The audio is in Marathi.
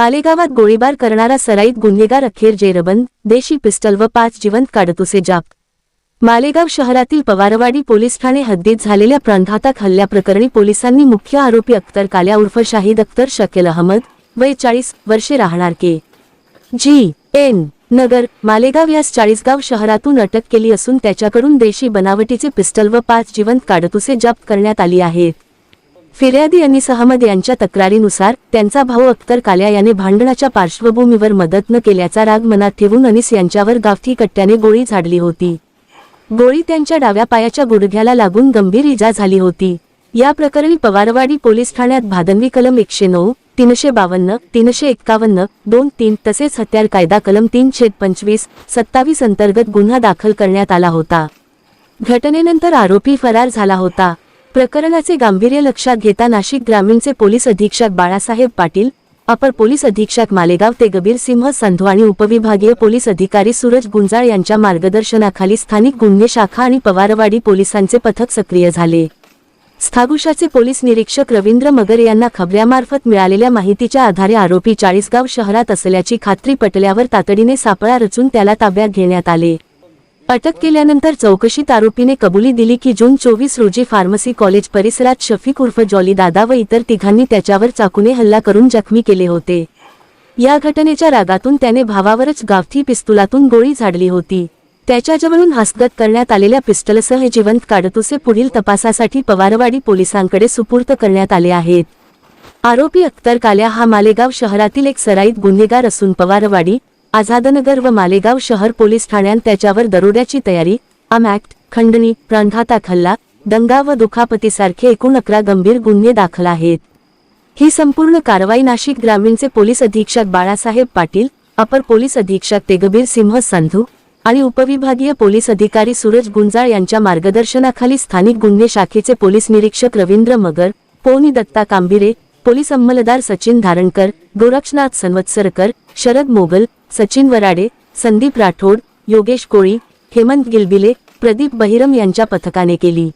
मालेगावात गोळीबार करणारा सराईत गुन्हेगार अखेर जेरबंद देशी पिस्टल व पाच जिवंत काढतुसे जाप. मालेगाव शहरातील पवारवाडी पोलीस ठाणे हद्दीत झालेल्या प्राणघातक हल्ल्याप्रकरणी पोलिसांनी मुख्य आरोपी अख्तर काल्या उर्फ शाहिद अख्तर शकेल अहमद वय चाळीस वर्षे राहणार के. जी. एन. नगर मालेगाव यास चाळीसगाव शहरातून अटक केली असून त्याच्याकडून देशी बनावटीचे पिस्टल व पाच जिवंत काढतुसे जप्त करण्यात आली आहेत फिर्यादी अनिस सहमद यांच्या तक्रारीनुसार त्यांचा भाऊ अख्तर काल्या याने भांडणाच्या पार्श्वभूमीवर मदत न केल्याचा राग मनात ठेवून अनिस यांच्यावर गावठी कट्ट्याने गोळी झाडली होती. गोळी त्यांच्या डाव्या पायाच्या गुडघ्याला लागून गंभीर इजा झाली होती. या प्रकरणी पवारवाडी पोलीस ठाण्यात भादनवी कलम एकशे नऊ तीनशे बावन्न तीनशे एक्कावन्न दोन तीन तसेच हत्यार कायदा कलम तीनशे पंचवीस सत्तावीस अंतर्गत गुन्हा दाखल करण्यात आला होता. घटनेनंतर आरोपी फरार झाला होता. प्रकरणाचे गांभीर्य लक्षात घेता नाशिक ग्रामीणचे पोलीस अधीक्षक बाळासाहेब पाटील अपर पोलीस अधीक्षक मालेगाव ते गबीर सिंह संधू आणि उपविभागीय पोलीस अधिकारी सूरज गुंजाळ यांच्या मार्गदर्शनाखाली स्थानिक गुन्हे शाखा आणि पवारवाडी पोलिसांचे पथक सक्रिय झाले. स्थागुशाचे पोलीस निरीक्षक रवींद्र मगर यांना खबऱ्यामार्फत मिळालेल्या माहितीच्या आधारे आरोपी चाळीसगाव शहरात असल्याची खात्री पटल्यावर तातडीने सापळा रचून त्याला ताब्यात घेण्यात आले. अटक केल्यानंतर चौकशीत आरोपीने कबुली दिली की जून चोवीस रोजी फार्मसी कॉलेज परिसरात शफीक उर्फ जॉली दादा व इतर तिघांनी त्याच्यावर चाकूने हल्ला करून जखमी केले होते. या घटनेच्या रागातून त्याने भावावरच गावठी पिस्तुलातून गोळी झाडली होती. त्याच्याजवळून हस्तगत करण्यात आलेल्या पिस्टलसह जिवंत काडतुसे पुढील तपासासाठी पवारवाडी पोलिसांकडे सुपूर्त करण्यात आले आहेत. आरोपी अख्तर काल्या हा मालेगाव शहरातील एक सराईत गुन्हेगार असून पवारवाडी आझादनगर व मालेगाव शहर पोलीस ठाण्यात त्याच्यावर दरोड्याची तयारी आम खंडणी प्राणघाता खल्ला दंगा व दुखापतीसारखे एकूण अकरा गंभीर गुन्हे दाखल आहेत. ही संपूर्ण कारवाई नाशिक ग्रामीणचे पोलीस अधीक्षक बाळासाहेब पाटील अपर पोलीस अधीक्षक तेगबीर सिंह संधू आणि उपविभागीय पोलीस अधिकारी सूरज गुंजाळ यांच्या मार्गदर्शनाखाली स्थानिक गुन्हे शाखेचे पोलीस निरीक्षक रवींद्र मगर पोनी दत्ता कांबिरे पोलीस अंमलदार सचिन धारणकर गोरक्षनाथ सनवत्सरकर शरद मोगल सचिन वराडे संदीप राठोड योगेश कोळी हेमंत गिलबिले प्रदीप बहिरम यांच्या पथकाने केली.